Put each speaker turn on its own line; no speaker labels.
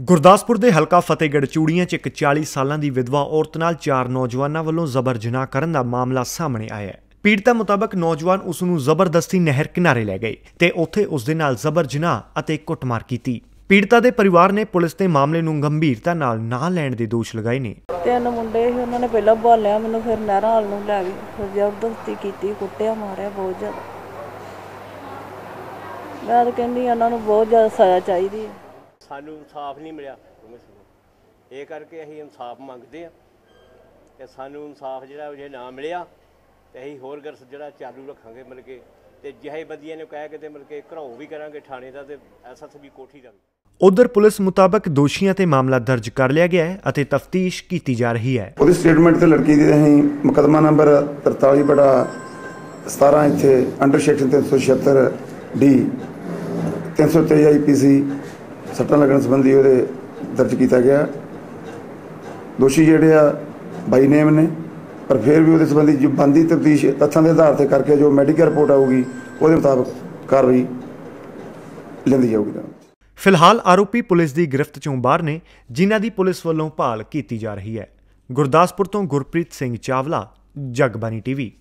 ਗੁਰਦਾਸਪੁਰ ਦੇ ਹਲਕਾ ਫਤਿਹਗੜ੍ਹ ਚੂੜੀਆਂ 'ਚ ਇੱਕ 40 ਸਾਲਾਂ ਦੀ ਵਿਧਵਾ ਔਰਤ ਨਾਲ ਚਾਰ ਨੌਜਵਾਨਾਂ ਵੱਲੋਂ ਜ਼ਬਰ ਜਨਾਹ ਕਰਨ ਦਾ ਮਾਮਲਾ ਸਾਹਮਣੇ ਆਇਆ ਹੈ। ਪੀੜਤਾ ਮੁਤਾਬਕ ਨੌਜਵਾਨ ਉਸ ਨੂੰ ਜ਼ਬਰਦਸਤੀ ਨਹਿਰ ਕਿਨਾਰੇ ਲੈ ਗਏ ਤੇ ਉੱਥੇ ਉਸ ਦੇ ਨਾਲ ਜ਼ਬਰ ਜਨਾਹ ਅਤੇ ਕੁੱਟਮਾਰ ਕੀਤੀ। ਪੀੜਤਾ ਦੇ ਪਰਿਵਾਰ ਨੇ ਪੁਲਿਸ ਤੇ ਮਾਮਲੇ ਨੂੰ ਗੰਭੀਰਤਾ ਨਾਲ ਨਾ ਲੈਣ ਦੇ ਦੋਸ਼ ਲਗਾਏ ਨੇ।
ਤਿੰਨ ਮੁੰਡੇ ਸੀ, ਉਹਨਾਂ ਨੇ ਪਹਿਲਾਂ ਭਾਲਿਆ, ਮੈਨੂੰ ਫਿਰ ਨਹਿਰਾਂ ਵੱਲ ਨੂੰ ਲੈ ਗਏ। ਫਿਰ ਜ਼ਬਰਦਸਤੀ ਕੀਤੀ, ਕੁੱਟਿਆ, ਮਾਰਿਆ ਬਹੁਤ ਜ਼ਿਆਦਾ। ਮੈਂ ਤਾਂ ਕਹਿੰਦੀ ਹਾਂ, ਉਹਨਾਂ ਨੂੰ ਬਹੁਤ ਜ਼ਿਆਦਾ ਸਜ਼ਾ ਚਾਹੀਦੀ ਹੈ।
ਸਾਨੂੰ ਇਨਸਾਫ ਨਹੀਂ ਮਿਲਿਆ। ਇਹ ਕਰਕੇ ਅਸੀਂ ਇਨਸਾਫ ਮੰਗਦੇ ਆ ਤੇ ਸਾਨੂੰ ਇਨਸਾਫ ਜਿਹੜਾ ਉਹ ਜੇ ਨਾ ਮਿਲਿਆ ਤੇ ਅਸੀਂ ਹੋਰ ਗਰਸ ਜਿਹੜਾ ਚਾਲੂ ਰੱਖਾਂਗੇ ਮਿਲ ਕੇ ਤੇ ਜਿਹੇ ਬੰਦੀਆਂ ਨੇ ਕਹਿ ਕੇ ਤੇ ਮਿਲ ਕੇ ਘਰਾਓ ਵੀ ਕਰਾਂਗੇ ਥਾਣੇ ਦਾ ਤੇ ਐਸਐਸਬੀ ਕੋਠੀ ਦਾ ਵੀ।
ਉਧਰ ਪੁਲਿਸ ਮੁਤਾਬਕ ਦੋਸ਼ੀਆਂ ਤੇ ਮਾਮਲਾ ਦਰਜ ਕਰ ਲਿਆ ਗਿਆ ਹੈ ਅਤੇ ਤਫਤੀਸ਼ ਕੀਤੀ ਜਾ ਰਹੀ ਹੈ।
ਉਹਦੀ ਸਟੇਟਮੈਂਟ ਤੇ ਲੜਕੀ ਦੀ ਅਸੀਂ ਮੁਕਦਮਾ ਨੰਬਰ 43 ਬੜਾ 17 ਇੱਥੇ ਅੰਡਰ ਸੈਕਸ਼ਨ 376 ਡੀ 323 ਆਈਪੀਸੀ ਸੱਟਾਂ ਲੱਗਣ ਸੰਬੰਧੀ ਉਹਦੇ ਦਰਜ ਕੀਤਾ ਗਿਆ। ਦੋਸ਼ੀ ਜਿਹੜੇ ਆ, ਬਾਈ ਨੇਮ ਨੇ, ਪਰ ਫਿਰ ਵੀ ਉਹਦੇ ਸੰਬੰਧੀ ਜੋ ਬੰਦੀ ਤਫਤੀਸ਼ ਤੱਥਾਂ ਦੇ ਆਧਾਰ ਤੇ ਕਰਕੇ ਜੋ ਮੈਡੀਕਲ ਰਿਪੋਰਟ ਆਊਗੀ, ਉਹਦੇ ਮੁਤਾਬਕ ਕਾਰਵਾਈ ਲੈਂਦੀ ਜਾਊਗੀ
ਫਿਲਹਾਲ ਆਰੋਪੀ ਪੁਲਿਸ ਦੀ ਗ੍ਰਿਫਤ ਚੋਂ ਬਾਹਰ ਨੇ, ਜਿਨ੍ਹਾਂ ਦੀ ਪੁਲਿਸ ਵੱਲੋਂ ਭਾਲ ਕੀਤੀ ਜਾ ਰਹੀ ਹੈ। ਗੁਰਦਾਸਪੁਰ ਤੋਂ ਗੁਰਪ੍ਰੀਤ ਸਿੰਘ ਚਾਵਲਾ ਜਗਬਾਨੀ ਟੀਵੀ।